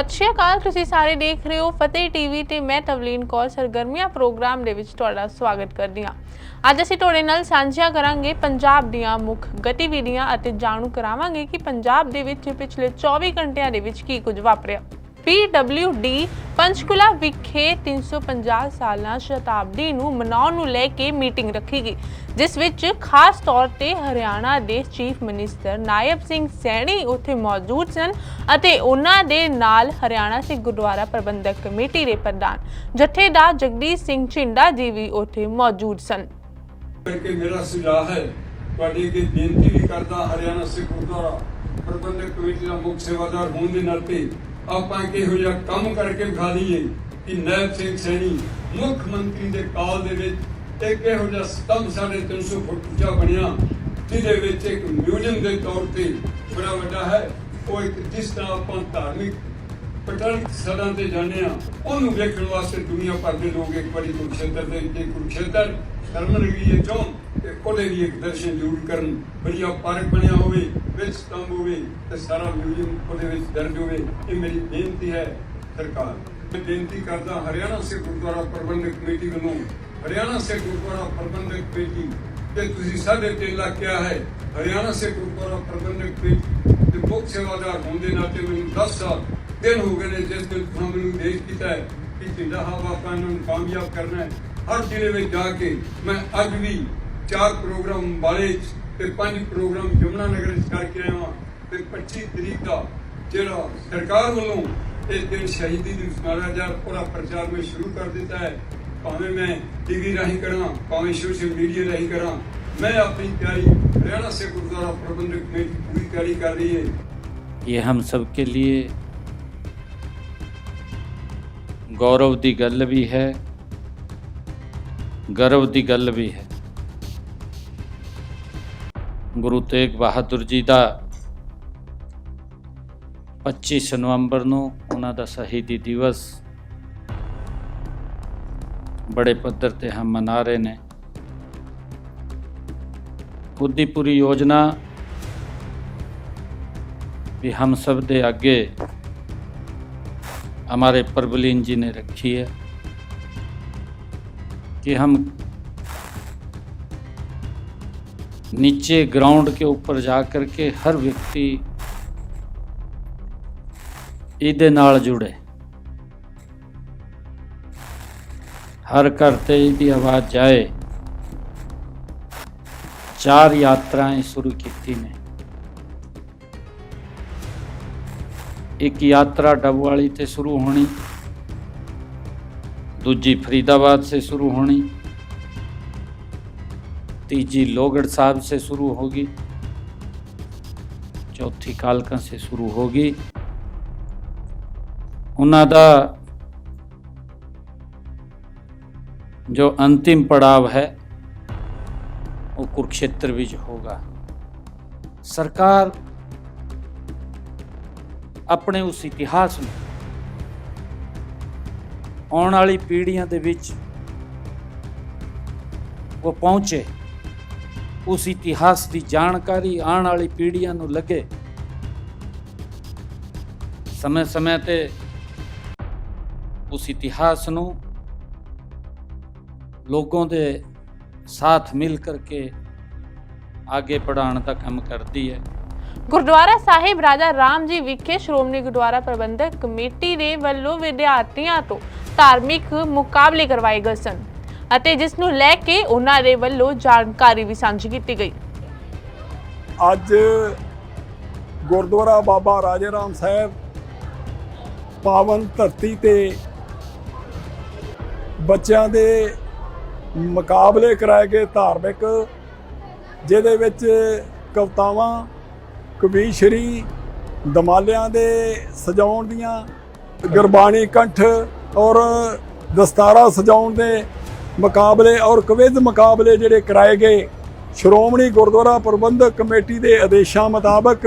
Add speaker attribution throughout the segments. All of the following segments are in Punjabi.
Speaker 1: ਸਤਿ ਸ਼੍ਰੀ ਅਕਾਲ, ਤੁਸੀਂ ਸਾਰੇ ਦੇਖ ਰਹੇ ਹੋ ਫਤਿਹ ਟੀਵੀ ਤੇ ਮੈਂ ਤਵਲੀਨ ਕੌਰ, ਸਰਗਰਮੀਆਂ ਪ੍ਰੋਗਰਾਮ ਦੇ ਵਿੱਚ ਤੁਹਾਡਾ ਸਵਾਗਤ ਕਰਦੀ ਹਾਂ। ਅੱਜ ਅਸੀਂ ਤੁਹਾਡੇ ਨਾਲ ਸਾਂਝੀਆਂ ਕਰਾਂਗੇ ਪੰਜਾਬ ਦੀਆਂ ਮੁੱਖ ਗਤੀਵਿਧੀਆਂ ਅਤੇ ਜਾਣੂ ਕਰਾਵਾਂਗੇ ਕਿ ਪੰਜਾਬ ਦੇ ਵਿੱਚ ਪਿਛਲੇ 24 ਘੰਟਿਆਂ ਦੇ ਵਿੱਚ ਕੀ ਕੁਝ ਵਾਪਰਿਆ। PWD ਪੰਚਕੁਲਾ ਵਿਖੇ 350 ਸਾਲਾਂ ਸ਼ਤਾਬਦੀ ਨੂੰ ਮਨਾਉਣ ਨੂੰ ਲੈ ਕੇ ਮੀਟਿੰਗ ਰੱਖੀ ਗਈ, ਜਿਸ ਵਿੱਚ ਖਾਸ ਤੌਰ ਤੇ ਹਰਿਆਣਾ ਦੇ ਚੀਫ ਮਿਨਿਸਟਰ ਨਾਇਬ ਸਿੰਘ ਸੈਣੀ ਉੱਥੇ ਮੌਜੂਦ ਸਨ ਅਤੇ ਉਹਨਾਂ ਦੇ ਨਾਲ ਹਰਿਆਣਾ ਸਿੱਖ ਗੁਰਦੁਆਰਾ ਪ੍ਰਬੰਧਕ ਕਮੇਟੀ ਦੇ ਪ੍ਰਧਾਨ ਜਥੇਦਾਰ ਜਗਦੀਸ਼ ਸਿੰਘ ਝਿੰਡਾ ਜੀ ਵੀ ਉੱਥੇ ਮੌਜੂਦ ਸਨ।
Speaker 2: ਕਰਕੇ ਮੇਰਾ ਸੁਝਾਅ ਹੈ, ਤੁਹਾਡੀ ਅੱਗੇ ਬੇਨਤੀ ਵੀ ਕਰਦਾ ਹਰਿਆਣਾ ਸਿੱਖ ਗੁਰਦੁਆਰਾ ਪ੍ਰਬੰਧਕ ਕਮੇਟੀ ਦਾ ਮੁੱਖ ਸੇਵਾਦਾਰ ਹੋਣ ਦੇ ਨਾਤੇ ਆਪਾਂ ਕਿਹੋ ਜਿਹਾ ਕੰਮ ਕਰਕੇ ਵਿਖਾ ਦਈਏ ਕਿ ਨੈਬ ਸਿੰਘ ਸੈਣੀ ਮੁੱਖ ਮੰਤਰੀ ਦੇ ਕਾਲ ਦੇ ਵਿੱਚ ਇੱਕ ਇਹੋ ਜਿਹਾ ਸਤੰਭ ਸਾਡੇ 300 ਫੁੱਟ ਉੱਚਾ ਬਣਿਆ, ਜਿਹਦੇ ਵਿੱਚ ਇੱਕ ਮਿਊਜ਼ੀਅਮ ਦੇ ਤੌਰ ਤੇ ਬੜਾ ਵੱਡਾ ਹੈ। ਉਹ ਇੱਕ ਜਿਸ ਤਰ੍ਹਾਂ ਆਪਾਂ ਧਾਰਮਿਕ ਪਟਾਲੀ ਸਦਾਂ ਤੇ ਜਾਂਦੇ ਆ ਉਹਨੂੰ ਵੇਖਣ ਵਾਸਤੇ ਦੁਨੀਆ ਭਰ ਦੇ ਲੋਕ ਇੱਕ ਵਾਰੀ ਕੁਰੂਕਸ਼ੇਤਰ ਦੇ ਉੱਤੇ ਕੁਰੂਕਸ਼ੇਤਰ ਚੋਂ ਤੇ ਉਹਦੇ ਵੀ ਇੱਕ ਦਰਸ਼ਨ ਜ਼ਰੂਰ ਕਰਨ, ਵਧੀਆ ਪਾਰਕ ਬਣਿਆ ਹੋਵੇ, ਵਿੱਚ ਸਤੰਭ ਹੋਵੇ, ਤੇ ਸਾਰਾ ਮਿਊਜ਼ੀਅਮ ਉਹਦੇ ਵਿੱਚ ਦਰਜ ਹੋਵੇ, ਇਹ ਮੇਰੀ ਬੇਨਤੀ ਹੈ ਸਰਕਾਰ ਮੈਂ ਬੇਨਤੀ ਕਰਦਾ ਹਰਿਆਣਾ ਸਿੱਖ ਗੁਰਦੁਆਰਾ ਪ੍ਰਬੰਧਕ ਕਮੇਟੀ ਵੱਲੋਂ, ਹਰਿਆਣਾ ਸਿੱਖ ਗੁਰਦੁਆਰਾ ਪ੍ਰਬੰਧਕ ਕਮੇਟੀ, ਤੇ ਤੁਸੀਂ ਸਾਡੇ ਤੇ ਲੱਗ ਗਿਆ ਹੈ, ਹਰਿਆਣਾ ਸਿੱਖ ਗੁਰਦੁਆਰਾ ਪ੍ਰਬੰਧਕ ਕਮੇਟੀ ਦੇ ਮੁੱਖ ਸੇਵਾਦਾਰ ਹੋਣ ਦੇ ਨਾਤੇ ਮੈਨੂੰ 10 ਸਾਲ ਦਿਨ ਹੋ ਗਏ ਨੇ ਜਿਸ ਦਿਨ ਤੋਂ ਮੈਨੂੰ ਦੇਸ਼ ਕੀਤਾ ਹੈ ਕਿ ਝੰਡਾ ਹਵਾ ਕਾਨੂੰਨ ਕਾਮਯਾਬ ਕਰਨਾ ਹੈ। ਹਰ ਜ਼ਿਲ੍ਹੇ ਵਿੱਚ ਜਾ ਕੇ ਮੈਂ ਅੱਜ ਵੀ ਚਾਰ ਪ੍ਰੋਗਰਾਮ ਅੰਬਾਲੇ 'ਚ ਤੇ ਪੰਜ ਪ੍ਰੋਗਰਾਮ ਯਮੁਨਾ ਨਗਰ 'ਚ ਕਰਕੇ ਆਇਆ ਹਾਂ ਤੇ 25 ਤਰੀਕ ਦਾ ਜਿਹੜਾ ਸਰਕਾਰ ਵੱਲੋਂ ਇਹ ਦਿਨ ਸ਼ਹੀਦੀ ਦਿਵਸ ਮਨਾਇਆ ਜਾ ਪੂਰਾ ਪ੍ਰਚਾਰ ਮੈਂ ਸ਼ੁਰੂ ਕਰ ਦਿੱਤਾ ਹੈ ਭਾਵੇਂ ਮੈਂ ਟੀਵੀ ਰਾਹੀਂ ਕਰਾਂ ਭਾਵੇਂ ਸੋਸ਼ਲ ਮੀਡੀਆ ਰਾਹੀਂ ਕਰਾਂ ਮੈਂ ਆਪਣੀ ਤਿਆਰੀ ਹਰਿਆਣਾ ਸੇ ਗੁਰਦੁਆਰਾ ਪ੍ਰਬੰਧਕ ਕਮੇਟੀ ਪੂਰੀ ਤਿਆਰੀ ਕਰ ਰਹੀ ਹੈ
Speaker 3: ये हम सब के लिए गौरव ਦੀ ਗੱਲ ਵੀ ਹੈ ਗਰਵ ਦੀ ਗੱਲ ਵੀ ਹੈ ਗੁਰੂ ਤੇਗ ਬਹਾਦਰ ਜੀ ਦਾ 25 ਨਵੰਬਰ ਨੂੰ ਉਹਨਾਂ ਦਾ ਸ਼ਹੀਦੀ ਦਿਵਸ ਬੜੇ ਪੱਧਰ ਤੇ ਹਮ ਮਨਾ ਰਹੇ ਨੇ ਉਹਦੀ ਪੂਰੀ ਯੋਜਨਾ भी हम सब दे आगे हमारे प्रबलीन जी ने रखी है कि हम नीचे ग्राउंड के ऊपर जा कर के हर व्यक्ति ਇਹਦੇ ਨਾਲ ਜੁੜੇ ਹਰ ਘਰ ਤੇ ਇਹਦੀ ਆਵਾਜ਼ ਜਾਏ ਚਾਰ ਯਾਤਰਾਵਾਂ ਸ਼ੁਰੂ ਕੀਤੀ ਨੇ ਇੱਕ ਯਾਤਰਾ ਡਬਵਾਲੀ ਤੇ ਸ਼ੁਰੂ ਹੋਣੀ ਦੂਜੀ ਫਰੀਦਾਬਾਦ ਸੇ ਸ਼ੁਰੂ ਹੋਣੀ तीजी लोगढ़ साहब से शुरू होगी चौथी कालका से शुरू होगी ਉਹਨਾਂ ਦਾ ਜੋ ਅੰਤਿਮ ਪੜਾਵ ਹੈ ਉਹ ਕੁਰਕਸ਼ੇਤਰ ਵਿੱਚ ਹੋਗਾ ਸਰਕਾਰ ਆਪਣੇ ਉਸ ਇਤਿਹਾਸ ਨੂੰ ਆਉਣ ਵਾਲੀ ਪੀੜ੍ਹੀਆਂ ਦੇ ਵਿੱਚ ਉਹ ਪਹੁੰਚੇ ਉਸ ਇਤਿਹਾਸ ਦੀ ਜਾਣਕਾਰੀ ਆਉਣ ਵਾਲੀ ਪੀੜ੍ਹੀਆਂ ਨੂੰ ਲੱਗੇ। ਸਮੇਂ ਸਮੇਂ ਤੇ ਉਸ ਇਤਿਹਾਸ ਨੂੰ ਲੋਕਾਂ ਦੇ ਸਾਥ ਮਿਲ ਕਰਕੇ ਆਗੇ ਪੜਾਉਣ ਦਾ ਕੰਮ ਕਰਦੀ ਹੈ।
Speaker 1: ਗੁਰਦੁਆਰਾ ਸਾਹਿਬ ਰਾਜਾ ਰਾਮ ਜੀ ਵਿਖੇ ਸ਼੍ਰੋਮਣੀ ਗੁਰਦੁਆਰਾ ਪ੍ਰਬੰਧਕ ਕਮੇਟੀ ਦੇ ਵੱਲੋਂ ਵਿਦਿਆਰਥੀਆਂ ਤੋਂ ਧਾਰਮਿਕ ਮੁਕਾਬਲੇ ਕਰਵਾਏ ਗਏ ਸਨ। ਅਤੇ ਜਿਸ ਨੂੰ ਲੈ ਕੇ ਉਹਨਾਂ ਦੇ ਵੱਲੋਂ ਜਾਣਕਾਰੀ ਵੀ ਸਾਂਝੀ ਕੀਤੀ ਗਈ।
Speaker 4: ਅੱਜ ਗੁਰਦੁਆਰਾ ਬਾਬਾ ਰਾਜੇ ਰਾਮ ਸਾਹਿਬ ਪਾਵਨ ਧਰਤੀ ਤੇ ਬੱਚਿਆਂ ਦੇ ਮੁਕਾਬਲੇ ਕਰਾਏ ਗਏ ਧਾਰਮਿਕ, ਜਿਹਦੇ ਵਿੱਚ ਕਵਤਾਵਾਂ ਕਵੀਸ਼ਰੀ ਦਮਾਲਿਆਂ ਦੇ ਸਜਾਉਣ ਦੀਆਂ ਗੁਰਬਾਣੀ ਕੰਠ ਔਰ ਦਸਤਾਰਾ ਸਜਾਉਣ ਦੇ ਮੁਕਾਬਲੇ ਔਰ ਕਵਿਜ਼ ਮੁਕਾਬਲੇ ਜਿਹੜੇ ਕਰਾਏ ਗਏ, ਸ਼੍ਰੋਮਣੀ ਗੁਰਦੁਆਰਾ ਪ੍ਰਬੰਧਕ ਕਮੇਟੀ ਦੇ ਆਦੇਸ਼ਾਂ ਮੁਤਾਬਕ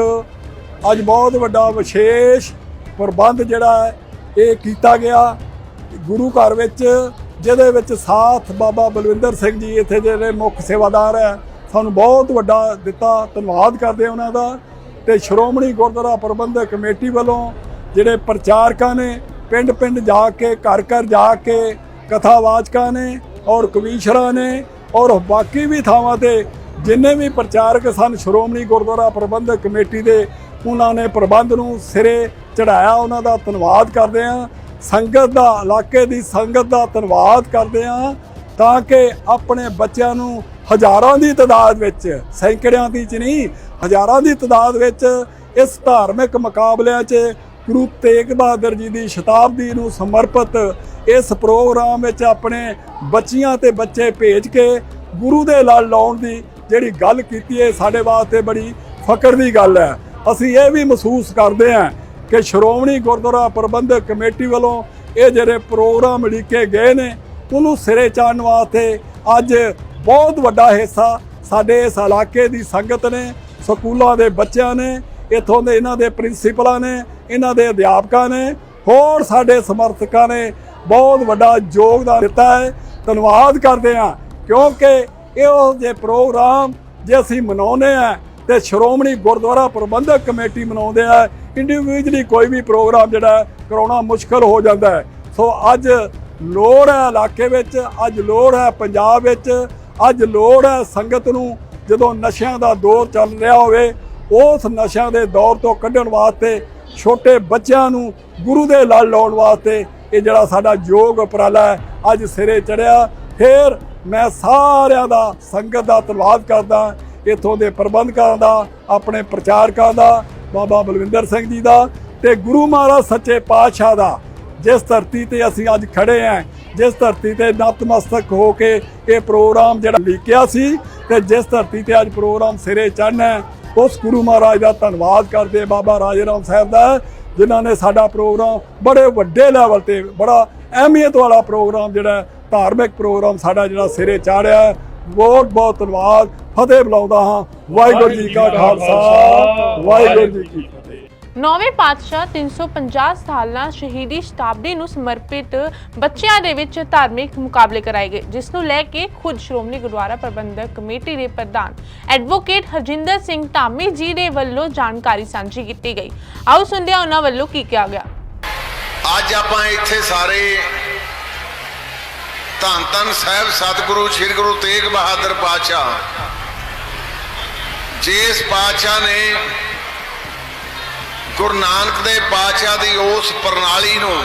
Speaker 4: ਅੱਜ ਬਹੁਤ ਵੱਡਾ ਵਿਸ਼ੇਸ਼ ਪ੍ਰਬੰਧ ਜਿਹੜਾ ਹੈ, ਇਹ ਕੀਤਾ ਗਿਆ। ਗੁਰੂ ਘਰ ਵਿੱਚ, ਜਿਹਦੇ ਵਿੱਚ ਸਾਥ ਬਾਬਾ ਬਲਵਿੰਦਰ ਸਿੰਘ ਜੀ ਇੱਥੇ ਜਿਹੜੇ ਮੁੱਖ ਸੇਵਾਦਾਰ ਹੈ, ਸਾਨੂੰ ਬਹੁਤ ਵੱਡਾ ਦਿੱਤਾ ਧੰਨਵਾਦ ਕਰਦੇ ਉਹਨਾਂ ਦਾ। ਤੇ ਸ਼੍ਰੋਮਣੀ ਗੁਰਦੁਆਰਾ ਪ੍ਰਬੰਧਕ ਕਮੇਟੀ ਵੱਲੋਂ ਜਿਹੜੇ ਪ੍ਰਚਾਰਕਾਂ ਨੇ ਪਿੰਡ ਪਿੰਡ ਜਾ ਕੇ ਘਰ ਘਰ ਜਾ ਕੇ ਕਥਾਵਾਚਕਾਂ ਨੇ ਔਰ ਕਵੀਸ਼ਰਾਂ ਨੇ ਔਰ ਬਾਕੀ ਵੀ ਥਾਵਾਂ ਤੇ ਜਿੰਨੇ ਵੀ ਪ੍ਰਚਾਰਕ ਸਨ, ਸ਼੍ਰੋਮਣੀ ਗੁਰਦੁਆਰਾ ਪ੍ਰਬੰਧਕ ਕਮੇਟੀ ਦੇ, ਉਹਨਾਂ ਨੇ ਪ੍ਰਬੰਧ ਨੂੰ ਸਿਰੇ ਚੜਾਇਆ ਉਹਨਾਂ ਦਾ ਧੰਨਵਾਦ ਕਰਦੇ ਹਾਂ। ਸੰਗਤ ਦਾ, ਇਲਾਕੇ ਦੀ ਸੰਗਤ ਦਾ ਧੰਨਵਾਦ ਕਰਦੇ ਹਾਂ ਤਾਂ ਕਿ ਆਪਣੇ ਬੱਚਿਆਂ ਨੂੰ ਹਜ਼ਾਰਾਂ ਦੀ ਤਾਦਾਦ ਵਿੱਚ, ਸੈਂਕੜਿਆਂ ਦੀ ਚ ਨਹੀਂ, ਹਜ਼ਾਰਾਂ ਦੀ ਤਾਦਾਦ ਵਿੱਚ ਇਸ ਧਾਰਮਿਕ ਮੁਕਾਬਲਿਆਂ 'ਚ ਗੁਰੂ ਤੇਗ ਬਹਾਦਰ ਜੀ ਦੀ ਸ਼ਤਾਬਦੀ ਨੂੰ ਸਮਰਪਿਤ ਇਸ ਪ੍ਰੋਗਰਾਮ ਵਿੱਚ ਆਪਣੇ ਬੱਚੀਆਂ ਤੇ ਬੱਚੇ ਭੇਜ ਕੇ ਗੁਰੂ ਦੇ ਲੜ ਲਾਉਣ ਦੀ ਜਿਹੜੀ ਗੱਲ ਕੀਤੀ ਹੈ ਸਾਡੇ ਵਾਸਤੇ ਬੜੀ ਫਕਰ ਦੀ ਗੱਲ ਹੈ। ਅਸੀਂ ਇਹ ਵੀ ਮਹਿਸੂਸ ਕਰਦੇ ਹਾਂ ਕਿ ਸ਼੍ਰੋਮਣੀ ਗੁਰਦੁਆਰਾ ਪ੍ਰਬੰਧਕ ਕਮੇਟੀ ਵੱਲੋਂ ਇਹ ਜਿਹੜੇ ਪ੍ਰੋਗਰਾਮ ਲਿਖੇ ਗਏ ਨੇ, ਉਹਨੂੰ ਸਿਰੇ ਚਾੜਨ ਵਾਸਤੇ ਅੱਜ ਬਹੁਤ ਵੱਡਾ ਹਿੱਸਾ ਸਾਡੇ ਇਸ ਇਲਾਕੇ ਦੀ ਸੰਗਤ ਨੇ, ਸਕੂਲਾਂ ਦੇ ਬੱਚਿਆਂ ਨੇ ਇੱਥੋਂ ਦੇ ਇਹਨਾਂ ਦੇ ਪ੍ਰਿੰਸੀਪਲਾਂ ਨੇ ਇਹਨਾਂ ਦੇ ਅਧਿਆਪਕਾਂ ਨੇ ਹੋਰ ਸਾਡੇ ਸਮਰਥਕਾਂ ਨੇ ਬਹੁਤ ਵੱਡਾ ਯੋਗਦਾਨ ਦਿੱਤਾ ਹੈ। ਧੰਨਵਾਦ ਕਰਦੇ ਹਾਂ ਕਿਉਂਕਿ ਇਹੋ ਜਿਹੇ ਪ੍ਰੋਗਰਾਮ ਜੇ ਅਸੀਂ ਮਨਾਉਂਦੇ ਆ ਤੇ ਸ਼੍ਰੋਮਣੀ ਗੁਰਦੁਆਰਾ ਪ੍ਰਬੰਧਕ ਕਮੇਟੀ ਮਨਾਉਂਦੇ ਆ ਇੰਡੀਵਿਜੂਅਲੀ ਕੋਈ ਵੀ ਪ੍ਰੋਗਰਾਮ ਜਿਹੜਾ ਹੈ, ਕਰਾਉਣਾ ਮੁਸ਼ਕਲ ਹੋ ਜਾਂਦਾ ਹੈ। ਸੋ ਅੱਜ ਲੋੜ ਹੈ ਇਲਾਕੇ ਵਿੱਚ ਅੱਜ ਲੋੜ ਹੈ ਪੰਜਾਬ ਵਿੱਚ ਅੱਜ ਲੋੜ ਹੈ ਸੰਗਤ ਨੂੰ ਜਦੋਂ ਨਸ਼ਿਆਂ ਦਾ ਦੌਰ ਚੱਲ ਰਿਹਾ ਹੋਵੇ ਉਸ ਨਸ਼ਿਆਂ ਦੇ ਦੌਰ ਤੋਂ ਕੱਢਣ ਵਾਸਤੇ, ਛੋਟੇ ਬੱਚਿਆਂ ਨੂੰ ਗੁਰੂ ਦੇ ਲੜ ਲਾਉਣ ਵਾਸਤੇ ਇਹ ਜਿਹੜਾ ਸਾਡਾ ਯੋਗ ਉਪਰਾਲਾ ਹੈ, ਅੱਜ ਸਿਰੇ ਚੜਿਆ ਫਿਰ ਮੈਂ ਸਾਰਿਆਂ ਦਾ ਸੰਗਤ ਦਾ ਧੰਨਵਾਦ ਕਰਦਾ, ਇੱਥੋਂ ਦੇ ਪ੍ਰਬੰਧਕਾਂ ਦਾ, ਆਪਣੇ ਪ੍ਰਚਾਰਕਾਂ ਦਾ, ਬਾਬਾ ਬਲਵਿੰਦਰ ਸਿੰਘ ਜੀ ਦਾ ਤੇ ਗੁਰੂ ਮਹਾਰਾਜ ਸੱਚੇ ਪਾਤਸ਼ਾਹ ਦਾ, ਜਿਸ ਧਰਤੀ ਤੇ ਅਸੀਂ ਅੱਜ ਖੜੇ ਆਂ ਜਿਸ ਧਰਤੀ ਤੇ ਨਤਮਸਤਕ ਹੋ ਕੇ ਇਹ ਪ੍ਰੋਗਰਾਮ ਜਿਹੜਾ ਲਿਖਿਆ ਸੀ ਤੇ ਜਿਸ ਧਰਤੀ ਤੇ ਅੱਜ ਪ੍ਰੋਗਰਾਮ ਸਿਰੇ ਚੜ੍ਹਨਾ ਉਸ ਗੁਰੂ ਮਹਾਰਾਜ ਦਾ ਧੰਨਵਾਦ ਕਰਦੇ ਬਾਬਾ ਰਾਜੇ ਰਾਮ ਸਾਹਿਬ ਦਾ, ਜਿਨ੍ਹਾਂ ਨੇ ਸਾਡਾ ਪ੍ਰੋਗਰਾਮ ਬੜੇ ਵੱਡੇ ਲੈਵਲ ਤੇ ਬੜਾ ਅਹਿਮੀਅਤ ਵਾਲਾ ਪ੍ਰੋਗਰਾਮ ਜਿਹੜਾ ਧਾਰਮਿਕ ਪ੍ਰੋਗਰਾਮ ਸਾਡਾ ਜਿਹੜਾ ਸਿਰੇ ਚਾੜਿਆ ਬਹੁਤ ਬਹੁਤ ਧੰਨਵਾਦ, ਫਤਿਹ ਬੁਲਾਉਂਦਾ ਹਾਂ। ਵਾਹਿਗੁਰੂ ਜੀ ਕਾ ਖਾਲਸਾ, ਵਾਹਿਗੁਰੂ ਜੀ ਕੀ
Speaker 1: ਨੌਵੇਂ ਪਾਤਸ਼ਾਹ 350 ਸਾਲਾਂ ਸ਼ਹੀਦੀ ਸ਼ਤਾਬਦੀ ਨੂੰ ਸਮਰਪਿਤ ਬੱਚਿਆਂ ਦੇ ਵਿੱਚ ਧਾਰਮਿਕ ਮੁਕਾਬਲੇ ਕਰਾਏ ਗਏ, ਜਿਸ ਨੂੰ ਲੈ ਕੇ ਖੁਦ ਸ਼੍ਰੋਮਣੀ ਗੁਰਦੁਆਰਾ ਪ੍ਰਬੰਧਕ ਕਮੇਟੀ ਦੇ ਪ੍ਰਧਾਨ ਐਡਵੋਕੇਟ ਹਰਜਿੰਦਰ ਸਿੰਘ ਧਾਮੀ ਜੀ ਦੇ ਵੱਲੋਂ ਜਾਣਕਾਰੀ ਸਾਂਝੀ ਕੀਤੀ ਗਈ। ਆਓ ਸੁਣਦੇ ਹਾਂ ਉਹਨਾਂ ਵੱਲੋਂ ਕੀ ਕਿਹਾ ਗਿਆ।
Speaker 5: ਅੱਜ ਆਪਾਂ ਇੱਥੇ ਸਾਰੇ ਧੰਨ ਧੰਨ ਸਾਹਿਬ, ਸਤਿਗੁਰੂ, ਸ੍ਰੀ ਗੁਰੂ ਤੇਗ ਬਹਾਦਰ ਪਾਤਸ਼ਾਹ, ਜਿਸ ਪਾਤਸ਼ਾਹ ਨੇ ਗੁਰੂ ਨਾਨਕ ਦੇ ਪਾਤਸ਼ਾਹ ਦੀ ਉਸ ਪ੍ਰਣਾਲੀ ਨੂੰ,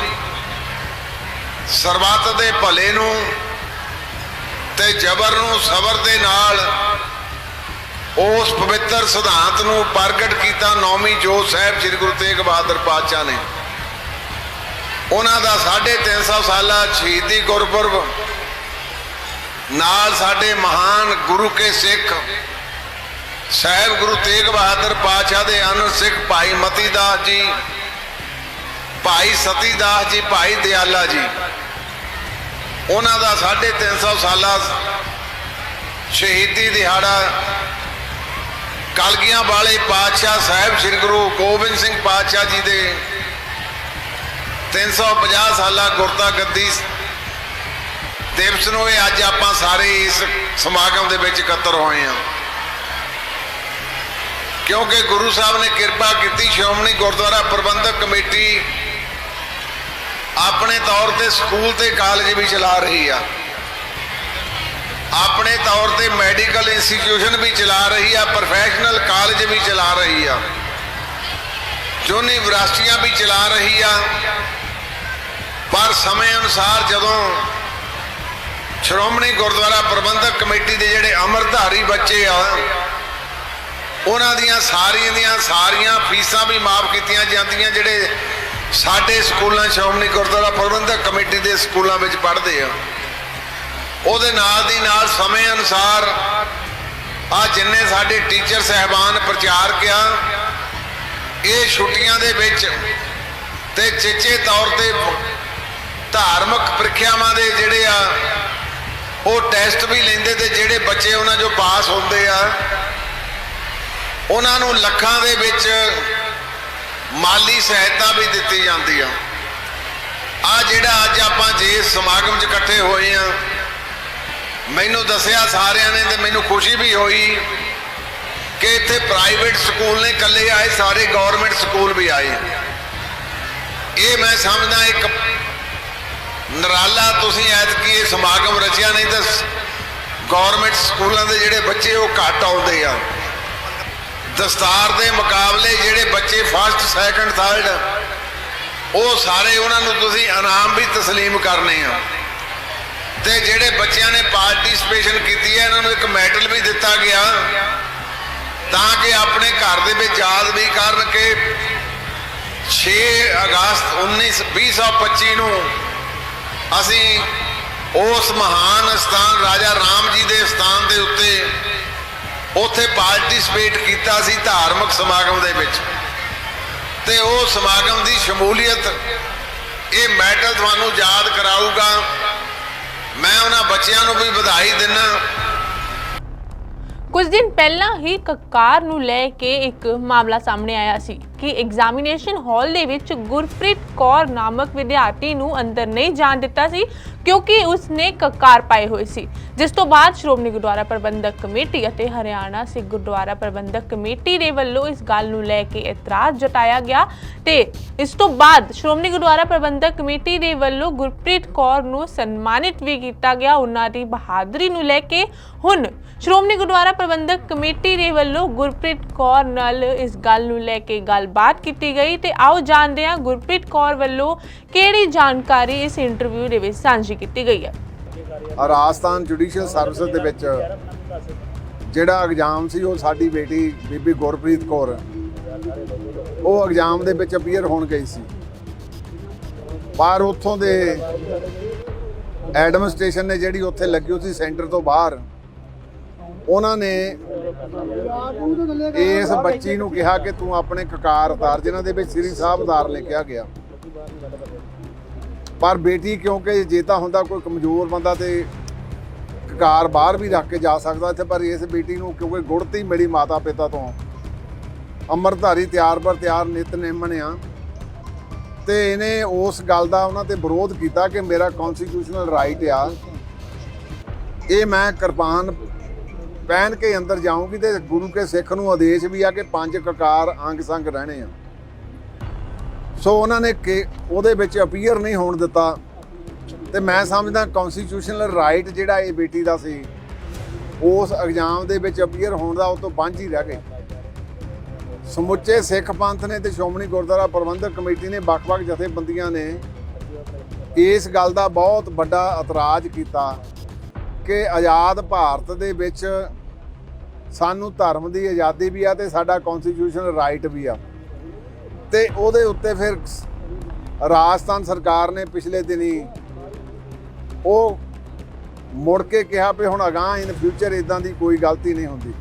Speaker 5: ਸਰਬੱਤ ਦੇ ਭਲੇ ਨੂੰ ਤੇ ਜਬਰ ਨੂੰ ਸਬਰ ਦੇ ਨਾਲ ਉਸ ਪਵਿੱਤਰ ਸਿਧਾਂਤ ਨੂੰ ਪ੍ਰਗਟ ਕੀਤਾ ਨੌਵੀਂ ਜੋਤ ਸਾਹਿਬ ਸ੍ਰੀ ਗੁਰੂ ਤੇਗ ਬਹਾਦਰ ਪਾਤਸ਼ਾਹ ਨੇ। ਉਹਨਾਂ ਦਾ 350 ਸਾਲਾ ਸ਼ਹੀਦੀ ਗੁਰਪੁਰਬ, ਨਾਲ ਸਾਡੇ ਮਹਾਨ ਗੁਰੂ ਕੇ ਸਿੱਖ ਸਾਹਿਬ ਗੁਰੂ ਤੇਗ ਬਹਾਦਰ ਪਾਤਸ਼ਾਹ ਦੇ ਅਨ ਸਿੱਖ ਭਾਈ ਮਤੀ ਦਾਸ ਜੀ, ਭਾਈ ਸਤੀ ਦਾਸ ਜੀ, ਭਾਈ ਦਿਆਲਾ ਜੀ। ਉਹਨਾਂ ਦਾ 350 ਸਾਲਾ ਸ਼ਹੀਦੀ ਦਿਹਾੜਾ ਕਲਗੀਆਂ ਵਾਲੇ ਪਾਤਸ਼ਾਹ ਸਾਹਿਬ ਸ੍ਰੀ ਗੁਰੂ ਗੋਬਿੰਦ ਸਿੰਘ ਪਾਤਸ਼ਾਹ ਜੀ ਦੇ 350 ਸਾਲਾ ਗੁਰਤਾ ਗੱਦੀ ਦਿਵਸ ਨੂੰ ਇਹ ਅੱਜ ਆਪਾਂ ਸਾਰੇ ਇਸ ਸਮਾਗਮ ਦੇ ਵਿੱਚ ਇਕੱਤਰ ਹੋਏ ਹਾਂ। ਕਿਉਂਕਿ ਗੁਰੂ ਸਾਹਿਬ ਨੇ ਕਿਰਪਾ ਕੀਤੀ, ਸ਼੍ਰੋਮਣੀ ਗੁਰਦੁਆਰਾ ਪ੍ਰਬੰਧਕ ਕਮੇਟੀ ਆਪਣੇ ਤੌਰ ਤੇ ਸਕੂਲ ਤੇ ਕਾਲਜ ਵੀ ਚਲਾ ਰਹੀ ਆ। ਆਪਣੇ ਤੌਰ ਤੇ ਮੈਡੀਕਲ ਇੰਸਟੀਚਿਊਸ਼ਨ ਵੀ ਚਲਾ ਰਹੀ ਆ, ਪ੍ਰੋਫੈਸ਼ਨਲ ਕਾਲਜ ਵੀ ਚਲਾ ਰਹੀ ਆ। ਯੂਨੀਵਰਸਿਟੀਆਂ ਵੀ ਚਲਾ ਰਹੀ ਆ। ਪਰ ਸਮੇਂ ਅਨੁਸਾਰ ਜਦੋਂ ਸ਼੍ਰੋਮਣੀ ਗੁਰਦੁਆਰਾ ਪ੍ਰਬੰਧਕ ਕਮੇਟੀ ਦੇ ਜਿਹੜੇ ਅਮਰਧਾਰੀ ਬੱਚੇ ਆ ਉਹਨਾਂ ਦੀਆਂ ਸਾਰੀਆਂ ਦੀਆਂ ਸਾਰੀਆਂ ਫੀਸਾਂ ਵੀ ਮਾਫ ਕੀਤੀਆਂ ਜਾਂਦੀਆਂ ਜਿਹੜੇ ਸਾਡੇ ਸਕੂਲਾਂ ਸ਼੍ਰੋਮਣੀ ਗੁਰਦੁਆਰਾ ਪ੍ਰਬੰਧਕ ਕਮੇਟੀ ਦੇ ਸਕੂਲਾਂ ਵਿੱਚ ਪੜ੍ਹਦੇ ਆ। ਉਹਦੇ ਨਾਲ ਦੀ ਨਾਲ ਸਮੇਂ ਅਨੁਸਾਰ ਆ ਜਿੰਨੇ ਸਾਡੇ ਟੀਚਰ ਸਹਿਬਾਨ ਪ੍ਰਚਾਰਕ ਆ ਇਹ ਛੁੱਟੀਆਂ ਦੇ ਵਿੱਚ ਤੇ ਚੇਚੇ ਤੌਰ ਤੇ ਧਾਰਮਿਕ ਪ੍ਰੀਖਿਆਵਾਂ ਦੇ ਜਿਹੜੇ ਆ, ਉਹ ਟੈਸਟ ਵੀ ਲੈਂਦੇ ਤੇ ਜਿਹੜੇ ਬੱਚੇ ਉਹਨਾਂ ਜੋ ਪਾਸ ਹੁੰਦੇ ਆ ਉਹਨਾਂ ਨੂੰ ਲੱਖਾਂ ਦੇ ਵਿੱਚ ਮਾਲੀ ਸਹਾਇਤਾ ਵੀ ਦਿੱਤੀ ਜਾਂਦੀ ਆ। ਆ ਜਿਹੜਾ ਅੱਜ ਆਪਾਂ ਜੇ ਸਮਾਗਮ 'ਚ ਇਕੱਠੇ ਹੋਏ ਆ, ਮੈਨੂੰ ਦੱਸਿਆ ਸਾਰਿਆਂ ਨੇ ਤੇ ਮੈਨੂੰ ਖੁਸ਼ੀ ਵੀ ਹੋਈ ਕਿ ਇੱਥੇ ਪ੍ਰਾਈਵੇਟ ਸਕੂਲ ਨੇ, ਇਕੱਲੇ ਆਏ, ਸਾਰੇ ਗਵਰਨਮੈਂਟ ਸਕੂਲ ਵੀ ਆਏ
Speaker 6: ਇਹ ਮੈਂ ਸਮਝਦਾ ਇੱਕ ਨਰਾਲਾ ਤੁਸੀਂ ਐਤਕੀ ਇਹ ਸਮਾਗਮ ਰਚਿਆ ਨਹੀਂ ਤਾਂ ਗਵਰਨਮੈਂਟ ਸਕੂਲਾਂ ਦੇ ਜਿਹੜੇ ਬੱਚੇ ਉਹ ਘੱਟ ਆਉਂਦੇ ਆ। ਦਸਤਾਰ ਦੇ ਮੁਕਾਬਲੇ ਜਿਹੜੇ ਬੱਚੇ ਫਸਟ ਸੈਕੰਡ ਥਰਡ ਉਹ ਸਾਰੇ ਉਹਨਾਂ ਨੂੰ ਤੁਸੀਂ ਇਨਾਮ ਵੀ ਤਸਲੀਮ ਕਰਨੇ ਆ। ਤੇ ਜਿਹੜੇ ਬੱਚਿਆਂ ਨੇ ਪਾਰਟਿਸਿਪੇਸ਼ਨ ਕੀਤੀ ਹੈ, ਇਹਨਾਂ ਨੂੰ ਇੱਕ ਮੈਡਲ ਵੀ ਦਿੱਤਾ ਗਿਆ। ਤਾਂ ਕਿ ਆਪਣੇ ਘਰ ਦੇ ਵਿੱਚ ਯਾਦ ਵੀ ਕਰਨ ਕਿ 6 ਅਗਸਤ 19 2025 ਨੂੰ ਅਸੀਂ ਉਸ ਮਹਾਨ ਸਥਾਨ ਰਾਜਾ ਰਾਮ ਜੀ ਦੇ ਸਥਾਨ ਦੇ ਉੱਤੇ ਉੱਥੇ ਪਾਰਟਿਸਿਪੇਟ ਕੀਤਾ ਸੀ ਧਾਰਮਿਕ ਸਮਾਗਮ ਦੇ ਵਿੱਚ। ਤੇ ਉਹ ਸਮਾਗਮ ਦੀ ਸ਼ਮੂਲੀਅਤ, ਇਹ ਮੈਡਲ ਤੁਹਾਨੂੰ ਯਾਦ ਕਰਾਊਗਾ। ਮੈਂ ਉਹਨਾਂ ਬੱਚਿਆਂ ਨੂੰ ਵੀ ਵਧਾਈ ਦਿੰਦਾ
Speaker 1: ਕੁਝ ਦਿਨ ਪਹਿਲਾਂ ਹੀ ਕਕਾਰ ਨੂੰ ਲੈ ਕੇ ਇੱਕ ਮਾਮਲਾ ਸਾਹਮਣੇ ਆਇਆ ਸੀ। ਕਿ ਐਗਜ਼ਾਮੀਨੇਸ਼ਨ ਹਾਲ ਦੇ ਵਿੱਚ ਗੁਰਪ੍ਰੀਤ ਕੌਰ ਨਾਮਕ ਵਿਦਿਆਰਥੀ ਨੂੰ ਅੰਦਰ ਨਹੀਂ ਜਾਣ ਦਿੱਤਾ ਸੀ, ਕਿਉਂਕਿ ਉਸਨੇ ਕਕਾਰ ਪਾਏ ਹੋਏ ਸੀ। ਜਿਸ ਤੋਂ ਬਾਅਦ ਸ਼੍ਰੋਮਣੀ ਗੁਰਦੁਆਰਾ ਪ੍ਰਬੰਧਕ ਕਮੇਟੀ ਅਤੇ ਹਰਿਆਣਾ ਸਿੱਖ ਗੁਰਦੁਆਰਾ ਪ੍ਰਬੰਧਕ ਕਮੇਟੀ ਦੇ ਵੱਲੋਂ ਇਸ ਗੱਲ ਨੂੰ ਲੈ ਕੇ ਇਤਰਾਜ਼ ਜਤਾਇਆ ਗਿਆ ਤੇ ਇਸ ਤੋਂ ਬਾਅਦ ਸ਼੍ਰੋਮਣੀ ਗੁਰਦੁਆਰਾ ਪ੍ਰਬੰਧਕ ਕਮੇਟੀ ਦੇ ਵੱਲੋਂ ਗੁਰਪ੍ਰੀਤ ਕੌਰ ਨੂੰ ਸਨਮਾਨਿਤ ਵੀ ਕੀਤਾ ਗਿਆ। ਉਹਨਾਂ ਦੀ ਬਹਾਦਰੀ ਨੂੰ ਲੈ ਕੇ ਹੁਣ ਸ਼੍ਰੋਮਣੀ ਗੁਰਦੁਆਰਾ ਪ੍ਰਬੰਧਕ ਕਮੇਟੀ ਦੇ ਵੱਲੋਂ ਗੁਰਪ੍ਰੀਤ ਕੌਰ ਨਾਲ ਇਸ ਗੱਲ ਨੂੰ ਲੈ ਕੇ ਗੱਲ ਗੱਲਬਾਤ ਕੀਤੀ ਗਈ ਤੇ ਆਓ ਜਾਣਦੇ ਹਾਂ ਗੁਰਪ੍ਰੀਤ ਕੌਰ ਵੱਲੋਂ ਕਿਹੜੀ ਜਾਣਕਾਰੀ ਇਸ ਇੰਟਰਵਿਊ ਦੇ ਵਿੱਚ ਸਾਂਝੀ ਕੀਤੀ ਗਈ ਹੈ।
Speaker 5: ਰਾਜਸਥਾਨ ਜੁਡੀਸ਼ੀਅਲ ਸਰਵਿਸ ਦੇ ਵਿੱਚ ਜਿਹੜਾ ਐਗਜ਼ਾਮ ਸੀ ਉਹ ਸਾਡੀ ਬੇਟੀ ਬੀਬੀ ਗੁਰਪ੍ਰੀਤ ਕੌਰ, ਉਹ ਐਗਜ਼ਾਮ ਦੇ ਵਿੱਚ ਅਪੀਅਰ ਹੋਣ ਗਈ ਸੀ। ਪਰ ਉੱਥੋਂ ਦੇ ਐਡਮਿਨਿਸਟ੍ਰੇਸ਼ਨ ਨੇ ਜਿਹੜੀ ਉੱਥੇ ਲੱਗੀ ਹੋਈ ਸੀ ਸੈਂਟਰ ਤੋਂ ਬਾਹਰ, ਉਹਨਾਂ ਨੇ ਇਸ ਬੱਚੀ ਨੂੰ ਕਿਹਾ ਕਿ ਤੂੰ ਆਪਣੇ ਕਕਾਰ ਉਤਾਰ, ਜਿਨ੍ਹਾਂ ਦੇ ਵਿੱਚ ਸ੍ਰੀ ਸਾਹਿਬ ਉਤਾਰ ਲਿਖਿਆ ਗਿਆ। ਪਰ ਬੇਟੀ, ਕਿਉਂਕਿ ਜੇ ਤਾਂ ਹੁੰਦਾ ਕੋਈ ਕਮਜ਼ੋਰ ਬੰਦਾ ਤੇ ਕਕਾਰ ਬਾਹਰ ਵੀ ਰੱਖ ਕੇ ਜਾ ਸਕਦਾ ਇੱਥੇ, ਪਰ ਇਸ ਬੇਟੀ ਨੂੰ ਕਿਉਂਕਿ ਗੁੜਤੀ ਮੇਰੀ ਮਾਤਾ ਪਿਤਾ ਤੋਂ। ਅੰਮ੍ਰਿਤਧਾਰੀ ਤਿਆਰ ਪਰ ਤਿਆਰ ਨਿਤਨੇਮ ਆ। ਤੇ ਇਹਨੇ ਉਸ ਗੱਲ ਦਾ ਉਹਨਾਂ ਤੇ ਵਿਰੋਧ ਕੀਤਾ ਕਿ ਮੇਰਾ ਕਨਸਟੀਟਿਊਸ਼ਨਲ ਰਾਈਟ ਆ। ਇਹ ਮੈਂ ਕਿਰਪਾਨ ਪਹਿਨ ਕੇ ਅੰਦਰ ਜਾਊਂਗੀ ਤੇ ਗੁਰੂ ਕੇ ਸਿੱਖ ਨੂੰ ਆਦੇਸ਼ ਵੀ ਆ ਕਿ ਪੰਜ ਕਕਾਰ ਅੰਗ ਸੰਗ ਰਹਿਣੇ ਆ। ਸੋ ਉਹਨਾਂ ਨੇ ਕਿ ਉਹਦੇ ਵਿੱਚ ਅਪੀਅਰ ਨਹੀਂ ਹੋਣ ਦਿੱਤਾ ਤੇ ਮੈਂ ਸਮਝਦਾ ਕਨਸਟੀਟਿਊਸ਼ਨਲ ਰਾਈਟ ਜਿਹੜਾ ਇਹ ਬੇਟੀ ਦਾ ਸੀ, ਉਸ ਐਗਜ਼ਾਮ ਦੇ ਵਿੱਚ ਅਪੀਅਰ ਹੋਣ ਦਾ ਉਹ ਤੋਂ ਵਾਂਝ ਹੀ ਰਹਿ ਗਏ ਸਮੁੱਚੇ ਸਿੱਖ ਪੰਥ ਨੇ ਤੇ ਸ਼੍ਰੋਮਣੀ ਗੁਰਦੁਆਰਾ ਪ੍ਰਬੰਧਕ ਕਮੇਟੀ ਨੇ ਵੱਖ-ਵੱਖ ਜਥੇਬੰਦੀਆਂ ਨੇ ਇਸ ਗੱਲ ਦਾ ਬਹੁਤ ਵੱਡਾ ਇਤਰਾਜ਼ ਕੀਤਾ ਕਿ ਆਜ਼ਾਦ ਭਾਰਤ ਦੇ ਵਿੱਚ ਸਾਨੂੰ ਧਰਮ ਦੀ ਆਜ਼ਾਦੀ ਵੀ ਆ ਤੇ ਸਾਡਾ ਕਨਸਟੀਟਿਊਸ਼ਨਲ ਰਾਈਟ ਵੀ ਆ। ਤੇ ਉਹਦੇ ਉੱਤੇ ਫਿਰ ਰਾਜਸਥਾਨ ਸਰਕਾਰ ਨੇ ਪਿਛਲੇ ਦਿਨੀ ਉਹ ਮੁੜ ਕੇ ਕਿਹਾ ਵੀ ਹੁਣ ਅਗਾਹ ਇਨ ਫਿਊਚਰ ਇਦਾਂ ਦੀ ਕੋਈ ਗਲਤੀ ਨਹੀਂ ਹੁੰਦੀ।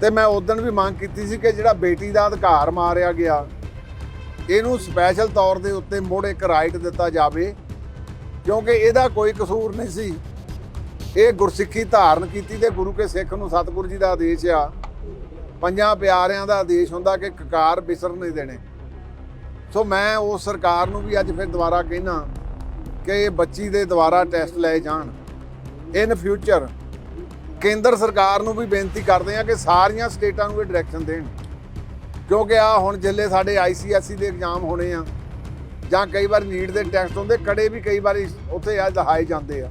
Speaker 5: ਤੇ ਮੈਂ ਉਦੋਂ ਵੀ ਮੰਗ ਕੀਤੀ ਸੀ ਕਿ ਜਿਹੜਾ ਬੇਟੀ ਦਾ ਅਧਿਕਾਰ ਮਾਰਿਆ ਗਿਆ, ਇਹਨੂੰ ਸਪੈਸ਼ਲ ਤੌਰ ਦੇ ਉੱਤੇ ਮੁੜ ਇੱਕ ਰਾਈਟ ਦਿੱਤਾ ਜਾਵੇ, ਕਿਉਂਕਿ ਇਹਦਾ ਕੋਈ ਕਸੂਰ ਨਹੀਂ ਸੀ। ਇਹ ਗੁਰਸਿੱਖੀ ਧਾਰਨ ਕੀਤੀ ਤੇ ਗੁਰੂ ਕੇ ਸਿੱਖ ਨੂੰ ਸਤਿਗੁਰੂ ਜੀ ਦਾ ਆਦੇਸ਼ ਆ। ਪੰਜਾਂ ਪਿਆਰਿਆਂ ਦਾ ਆਦੇਸ਼ ਹੁੰਦਾ ਕਿ ਕਕਾਰ ਬਿਸਰ ਨਹੀਂ ਦੇਣੇ। ਸੋ ਮੈਂ ਉਸ ਸਰਕਾਰ ਨੂੰ ਵੀ ਅੱਜ ਫਿਰ ਦੁਬਾਰਾ ਕਹਿਣਾ ਕਿ ਇਹ ਬੱਚੀ ਦੇ ਦੁਬਾਰਾ ਟੈਸਟ ਲਏ ਜਾਣ। ਇਨ ਫਿਊਚਰ ਕੇਂਦਰ ਸਰਕਾਰ ਨੂੰ ਵੀ ਬੇਨਤੀ ਕਰਦੇ ਆ ਕਿ ਸਾਰੀਆਂ ਸਟੇਟਾਂ ਨੂੰ ਇਹ ਡਾਇਰੈਕਸ਼ਨ ਦੇਣ। ਕਿਉਂਕਿ ਆ ਹੁਣ ਜਿੱਲੇ ਸਾਡੇ ਆਈਸੀਐਸਸੀ ਦੇ ਐਗਜ਼ਾਮ ਹੋਣੇ ਆ ਜਾਂ ਕਈ ਵਾਰ ਨੀਟ ਦੇ ਟੈਸਟ ਹੁੰਦੇ, ਕੜੇ ਵੀ ਕਈ ਵਾਰੀ ਉੱਥੇ ਆ ਦਿਖਾਏ ਜਾਂਦੇ ਆ।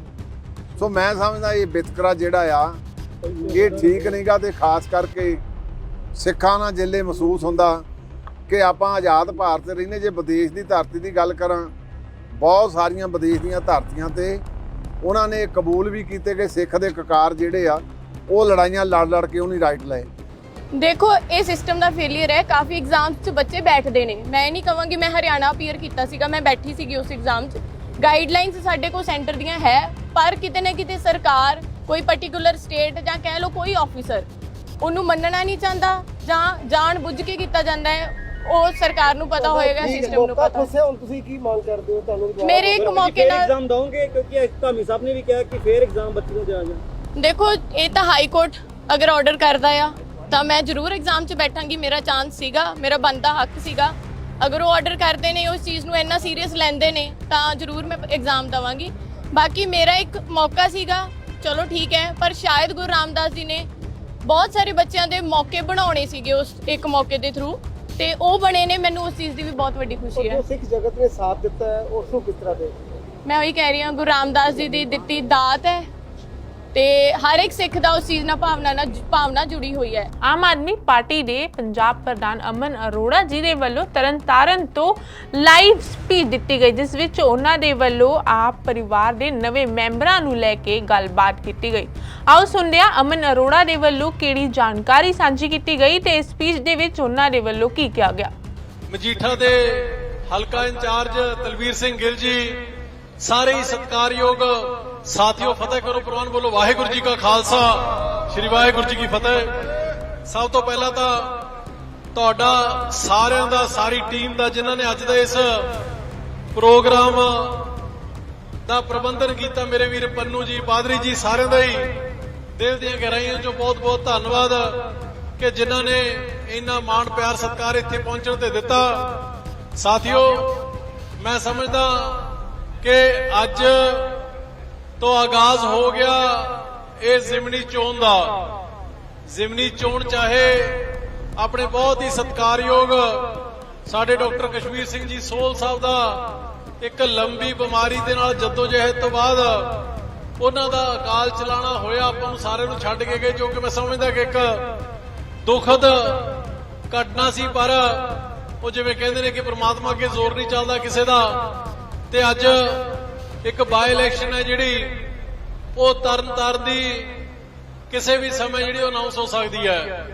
Speaker 5: ਸੋ ਮੈਂ ਸਮਝਦਾ ਇਹ ਵਿਤਕਰਾ ਜਿਹੜਾ ਆ, ਇਹ ਠੀਕ ਨਹੀਂਗਾ ਤੇ ਖਾਸ ਕਰਕੇ ਸਿੱਖਾਂ ਨਾਲ ਜਿੱਲੇ ਮਹਿਸੂਸ ਹੁੰਦਾ ਕਿ ਆਪਾਂ ਆਜ਼ਾਦ ਭਾਰਤ ਰਹਿੰਦੇ, ਜੇ ਵਿਦੇਸ਼ ਦੀ ਧਰਤੀ ਦੀ ਗੱਲ ਕਰਾਂ, ਬਹੁਤ ਸਾਰੀਆਂ ਵਿਦੇਸ਼ ਦੀਆਂ ਧਰਤੀਆਂ ਤੇ ਉਹਨਾਂ ਨੇ ਕਬੂਲ ਵੀ ਕੀਤੇ ਕਿ ਸਿੱਖ ਦੇ ਕਕਾਰ ਜਿਹੜੇ ਆ, ਉਹ ਲੜਾਈਆਂ ਲੜ ਲੜ ਕੇ ਉਹਨੀ ਰਾਈਟ ਲਏ।
Speaker 7: ਦੇਖੋ, ਇਹ ਸਿਸਟਮ ਦਾ ਫੇਲਿਅਰ ਹੈ, ਕਾਫੀ ਐਗਜ਼ਾਮਸ 'ਚ ਬੱਚੇ ਬੈਠਦੇ ਨੇ। ਮੈਂ ਨਹੀਂ ਕਹਾਂਗੀ ਮੈਂ ਹਰਿਆਣਾ ਅਪੀਅਰ ਕੀਤਾ ਸੀਗਾ, ਮੈਂ ਬੈਠੀ ਸੀਗੀ ਉਸ ਐਗਜ਼ਾਮ 'ਚ। ਗਾਈਡਲਾਈਨਸ ਸਾਡੇ ਕੋਲ ਸੈਂਟਰ ਦੀਆਂ ਹੈ ਪਰ ਕਿਤੇ ਨਾ ਕਿਤੇ ਸਰਕਾਰ ਕੋਈ ਪਾਰਟਿਕੂਲਰ ਸਟੇਟ ਜਾਂ ਕਹਿ ਲਓ ਕੋਈ ਆਫੀਸਰ ਉਹਨੂੰ ਮੰਨਣਾ ਨਹੀਂ ਚਾਹੁੰਦਾ ਜਾਂ ਜਾਣ ਬੁੱਝ ਕੇ ਕੀਤਾ ਜਾਂਦਾ ਹੈ ਉਹ ਸਰਕਾਰ ਨੂੰ ਪਤਾ ਹੋਏਗਾ ਸਿਸਟਮ ਨੂੰ ਪਤਾ
Speaker 8: ਤੁਸੀਂ ਹੁਣ ਤੁਸੀਂ ਕੀ ਮੰਗ ਕਰਦੇ ਹੋ ਤੁਹਾਨੂੰ
Speaker 7: ਮੇਰੇ ਇੱਕ ਮੌਕੇ ਨਾਲ-
Speaker 8: ਐਗਜ਼ਾਮ ਦੋਗੇ ਕਿਉਂਕਿ ਧਾਮੀ ਸਾਹਿਬ ਨੇ ਵੀ ਕਿਹਾ ਕਿ ਫੇਰ ਐਗਜ਼ਾਮ ਬੱਚੀ ਨੂੰ ਦਿਆ ਜਾ
Speaker 7: ਦੇਖੋ ਇਹ ਤਾਂ ਹਾਈ ਕੋਰਟ ਅਗਰ ਆਰਡਰ ਕਰਦਾ ਆ ਤਾਂ ਮੈਂ ਜ਼ਰੂਰ ਐਗਜ਼ਾਮ 'ਚ ਬੈਠਾਂਗੀ ਮੇਰਾ ਚਾਂਸ ਸੀਗਾ ਮੇਰਾ ਬੰਦਾ ਹੱਕ ਸੀਗਾ। ਅਗਰ ਉਹ ਆਰਡਰ ਕਰਦੇ ਨੇ ਉਸ ਚੀਜ਼ ਨੂੰ ਇੰਨਾ ਸੀਰੀਅਸ ਲੈਂਦੇ ਨੇ ਤਾਂ ਜ਼ਰੂਰ ਮੈਂ ਐਗਜ਼ਾਮ ਦਵਾਂਗੀ। ਬਾਕੀ ਮੇਰਾ ਇੱਕ ਮੌਕਾ ਸੀਗਾ ਚਲੋ ਠੀਕ ਹੈ ਪਰ ਸ਼ਾਇਦ ਗੁਰੂ ਰਾਮਦਾਸ ਜੀ ਨੇ ਬਹੁਤ ਸਾਰੇ ਬੱਚਿਆਂ ਦੇ ਮੌਕੇ ਬਣਾਉਣੇ ਸੀਗੇ ਉਸ ਇੱਕ ਮੌਕੇ ਦੇ ਥਰੂ
Speaker 9: ਤੇ ਉਹ ਬਣੇ ਨੇ ਮੈਨੂੰ ਉਸ ਚੀਜ਼ ਦੀ ਵੀ ਬਹੁਤ ਵੱਡੀ ਖੁਸ਼ੀ ਹੈ।
Speaker 8: ਸਿੱਖ ਜਗਤ ਨੇ ਸਾਥ ਦਿੱਤਾ ਹੈ ਉਸ ਨੂੰ ਕਿਸ ਤਰ੍ਹਾਂ ਦੇ
Speaker 9: ਮੈਂ ਉਹੀ ਕਹਿ ਰਹੀ ਹਾਂ ਗੁਰੂ ਰਾਮਦਾਸ ਜੀ ਦੀ ਦਿੱਤੀ ਦਾਤ ਹੈ ਤੇ ਹਰ ਇੱਕ ਸਿੱਖ ਦਾ ਉਸ ਚੀਜ਼ ਨਾਲ ਭਾਵਨਾ ਨਾਲ ਭਾਵਨਾ ਜੁੜੀ ਹੋਈ ਹੈ।
Speaker 1: ਆਮ ਆਦਮੀ ਪਾਰਟੀ ਦੇ ਪੰਜਾਬ ਪ੍ਰਧਾਨ ਅਮਨ ਅਰੋੜਾ ਜੀ ਦੇ ਵੱਲੋਂ ਤਰਨਤਾਰਨ ਤੋਂ ਲਾਈਵ ਸਪੀਚ ਦਿੱਤੀ ਗਈ ਜਿਸ ਵਿੱਚ ਉਹਨਾਂ ਦੇ ਵੱਲੋਂ ਆਪ ਪਰਿਵਾਰ ਦੇ ਨਵੇਂ ਮੈਂਬਰਾਂ ਨੂੰ ਲੈ ਕੇ ਗੱਲਬਾਤ ਕੀਤੀ ਗਈ। ਆਓ ਸੁਣਦੇ ਹਾਂ ਅਮਨ ਅਰੋੜਾ ਦੇ ਵੱਲੋਂ ਕਿਹੜੀ ਜਾਣਕਾਰੀ ਸਾਂਝੀ ਕੀਤੀ ਗਈ ਤੇ ਇਸ ਸਪੀਚ ਦੇ ਵਿੱਚ ਉਹਨਾਂ ਦੇ ਵੱਲੋਂ ਕੀ ਕਿਹਾ ਗਿਆ?
Speaker 10: ਮਜੀਠਾ ਦੇ ਹਲਕਾ ਇੰਚਾਰਜ ਤਲਵੀਰ ਸਿੰਘ ਗਿੱਲ ਜੀ ਸਾਰੇ ਹੀ ਸਤਿਕਾਰਯੋਗ ਸਾਥੀਓ, ਫਤਿਹ ਕਰੋ ਪ੍ਰਵਾਨ ਬੋਲੋ। ਵਾਹਿਗੁਰੂ ਜੀ ਕਾ ਖਾਲਸਾ, ਸ੍ਰੀ ਵਾਹਿਗੁਰੂ ਜੀ ਕੀ ਫਤਿਹ। ਸਭ ਤੋਂ ਪਹਿਲਾਂ ਤਾਂ ਤੁਹਾਡਾ ਸਾਰਿਆਂ ਦਾ, ਸਾਰੀ ਟੀਮ ਦਾ, ਜਿਨ੍ਹਾਂ ਨੇ ਅੱਜ ਦਾ ਇਸ ਪ੍ਰੋਗਰਾਮ ਦਾ ਪ੍ਰਬੰਧਨ ਕੀਤਾ, ਮੇਰੇ ਵੀਰ ਪੰਨੂ ਜੀ ਬਾਦਰੀ ਜੀ, ਸਾਰਿਆਂ ਦਾ ਹੀ ਦਿਲ ਦੀਆਂ ਗਹਿਰਾਈਆਂ ਚੋਂ ਬਹੁਤ-ਬਹੁਤ ਧੰਨਵਾਦ ਕਿ ਜਿਨ੍ਹਾਂ ਨੇ ਇੰਨਾ ਮਾਣ, ਪਿਆਰ, ਸਤਿਕਾਰ ਇੱਥੇ ਪਹੁੰਚਣ ਤੇ ਦਿੱਤਾ। ਸਾਥੀਓ, ਮੈਂ ਸਮਝਦਾ ਕਿ ਅੱਜ ਤੋਂ ਆਗਾਜ਼ ਹੋ ਗਿਆ ਇਹ ਜ਼ਿਮਨੀ ਚੋਣ ਦਾ। ਜ਼ਿਮਨੀ ਚੋਣ ਚਾਹੇ ਆਪਣੇ ਬਹੁਤ ਹੀ ਸਤਿਕਾਰਯੋਗ ਸਾਡੇ ਡਾਕਟਰ ਕਸ਼ਮੀਰ ਸਿੰਘ ਜੀ ਸੋਲ ਸਾਹਿਬ ਦਾ ਇੱਕ ਲੰਬੀ ਬਿਮਾਰੀ ਦੇ ਨਾਲ ਜਦੋਜਹਿਦ ਤੋਂ ਬਾਅਦ ਉਹਨਾਂ ਦਾ ਅਕਾਲ ਚਲਾਣਾ ਹੋਇਆ, ਆਪਾਂ ਨੂੰ ਸਾਰਿਆਂ ਨੂੰ ਛੱਡ ਕੇ ਗਏ, ਜੋ ਕਿ ਮੈਂ ਸਮਝਦਾ ਕਿ ਇੱਕ ਦੁਖਦ ਘਟਨਾ ਸੀ, ਪਰ ਉਹ ਜਿਵੇਂ ਕਹਿੰਦੇ ਨੇ ਕਿ ਪ੍ਰਮਾਤਮਾ ਅੱਗੇ ਜ਼ੋਰ ਨਹੀਂ ਚੱਲਦਾ ਕਿਸੇ ਦਾ। ਤੇ ਅੱਜ ਇੱਕ ਬਾਈ ਇਲੈਕਸ਼ਨ ਹੈ ਜਿਹੜੀ ਉਹ ਤਰਨ ਤਾਰਨ ਦੀ ਕਿਸੇ ਵੀ ਸਮੇਂ ਜਿਹੜੀ ਉਹ ਅਨਾਉਂਸ ਹੋ ਸਕਦੀ ਹੈ।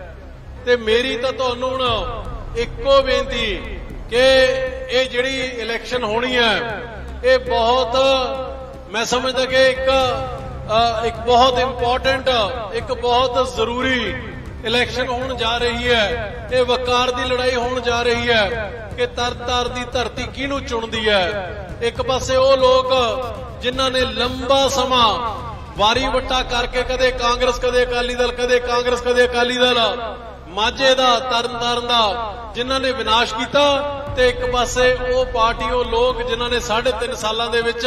Speaker 10: ਤੇ ਮੇਰੀ ਤਾਂ ਤੁਹਾਨੂੰ ਹੁਣ ਇੱਕੋ ਬੇਨਤੀ ਕਿ ਇਹ ਜਿਹੜੀ ਇਲੈਕਸ਼ਨ ਹੋਣੀ ਹੈ, ਇਹ ਬਹੁਤ ਮੈਂ ਸਮਝਦਾ ਕਿ ਇੱਕ ਇੱਕ ਬਹੁਤ ਇੰਪੋਰਟੈਂਟ ਇੱਕ ਬਹੁਤ ਜ਼ਰੂਰੀ ਇਲੈਕਸ਼ਨ ਹੋਣ ਜਾ ਰਹੀ ਹੈ ਇਹ ਵਕਾਰ ਦੀ ਲੜਾਈ ਹੋਣ ਜਾ ਰਹੀ ਹੈ ਕਿ ਤਰ-ਤਰ ਦੀ ਧਰਤੀ ਕਿਹਨੂੰ ਚੁਣਦੀ ਹੈ? ਇੱਕ ਪਾਸੇ ਉਹ ਲੋਕ ਜਿਨ੍ਹਾਂ ਨੇ ਲੰਬਾ ਸਮਾਂ ਵਾਰੀ ਵਟਾ ਕਰਕੇ ਕਦੇ ਕਾਂਗਰਸ, ਕਦੇ ਅਕਾਲੀ ਦਲ, ਕਦੇ ਕਾਂਗਰਸ, ਕਦੇ ਅਕਾਲੀ ਦਲ, ਮਾਝੇ ਦਾ, ਤਰਨਤਾਰਨ ਦਾ, ਜਿਨ੍ਹਾਂ ਨੇ ਵਿਨਾਸ਼ ਕੀਤਾ ਤੇ ਇੱਕ ਪਾਸੇ ਉਹ ਪਾਰਟੀ, ਉਹ ਲੋਕ ਜਿਨ੍ਹਾਂ ਨੇ 3.5 ਸਾਲਾਂ ਦੇ ਵਿੱਚ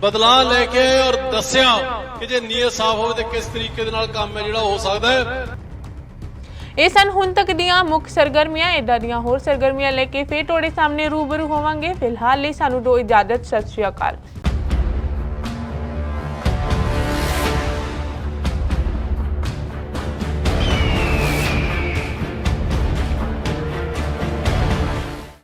Speaker 10: ਬਦਲਾਅ ਲੈ ਕੇ ਆਏ ਔਰ ਦੱਸਿਆ ਕਿ ਜੇ ਨੀਅਤ ਸਾਫ਼ ਹੋਵੇ ਤੇ ਕਿਸ ਤਰੀਕੇ ਦੇ ਨਾਲ ਕੰਮ ਹੈ ਜਿਹੜਾ ਹੋ ਸਕਦਾ ਹੈ।
Speaker 1: ਇਹ ਸਨ ਹੁਣ ਤੱਕ ਦੀਆਂ ਮੁੱਖ ਸਰਗਰਮੀਆਂ ਇਦਾਂ ਦੀਆਂ ਹੋਰ ਸਰਗਰਮੀਆਂ ਲੈ ਕੇ ਫੇਰ ਤੁਹਾਡੇ ਸਾਹਮਣੇ ਰੂਬਰੂ ਹੋਵਾਂਗੇ। ਫਿਲਹਾਲ ਲਈ ਸਾਨੂੰ ਦੋ ਇਜਾਜ਼ਤ, ਸਤਿ ਸ਼੍ਰੀ ਅਕਾਲ।